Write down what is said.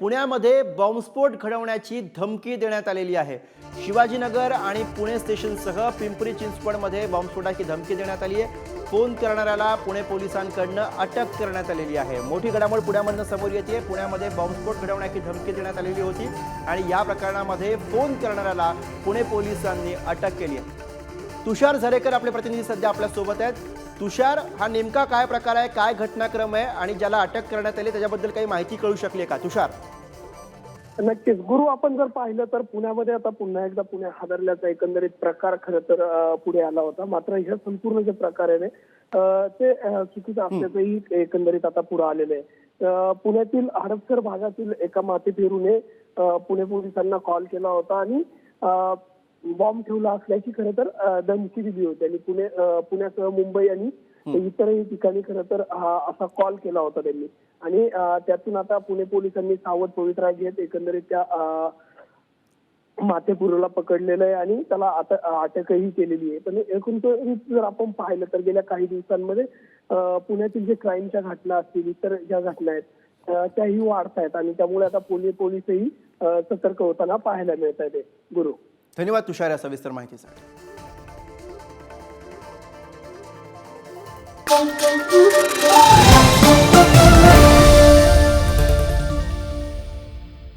पुण्यामध्ये बॉम्बस्फोट घडवण्याची धमकी देण्यात आलेली आहे. शिवाजीनगर आणि पुणे स्टेशनसह पिंपरी चिंचवडमध्ये बॉम्बस्फोटाची धमकी देण्यात आली आहे. फोन करणाऱ्याला पुणे पोलिसांकडनं अटक करण्यात आलेली आहे. मोठी घडामोड पुण्यामधनं समोर येते पुण्यामध्ये बॉम्बस्फोट घडवण्याची धमकी देण्यात आलेली होती आणि या प्रकरणामध्ये फोन करणाऱ्याला पुणे पोलिसांनी अटक केली आहे. तुषार झरेकर आपले प्रतिनिधी सध्या आपल्यासोबत आहेत. तुषार हा नेमका काय प्रकार आहे काय घटनाक्रम आहे आणि ज्याला अटक करण्यात आली त्याच्याबद्दल काही माहिती कळू शकली का? तुषार. नक्कीच. गुरु आपण जर पाहिलं तर पुण्यामध्ये आता पुन्हा एकदा पुणे हादरल्याचा एकंदरीत प्रकार खरं तर पुढे आला होता. मात्र हे संपूर्ण जे प्रकार आहे ते चुकीचं असल्याचंही एकंदरीत आता पुढे आलेलं आहे. पुण्यातील हडपसर भागातील एका माती पेरूने अं, पुणे पोलिसांना कॉल केला होता आणि बॉम्ब ठेवला असल्याची खरं तर धमकी दिली होती. आणि पुणे पुण्यासह मुंबई आणि इतरही ठिकाणी खरं तर असा कॉल केला होता त्यांनी. आणि त्यातून आता पुणे पोलिसांनी सावध पवित्रा घेत एकंदरीत त्या माथेपुरूला पकडलेलं आहे आणि त्याला आता अटकही केलेली आहे. पण एकंदरीत जर आपण पाहिलं तर गेल्या काही दिवसांमध्ये पुण्यातील जे क्राईमच्या घटना असतील इतर ज्या घटना आहेत त्याही वाढत आहेत आणि त्यामुळे आता पोलीस पोलीसही सतर्क होताना पाहायला मिळत आहेत गुरु. धन्यवाद तुषार या सविस्तर माहितीसाठी.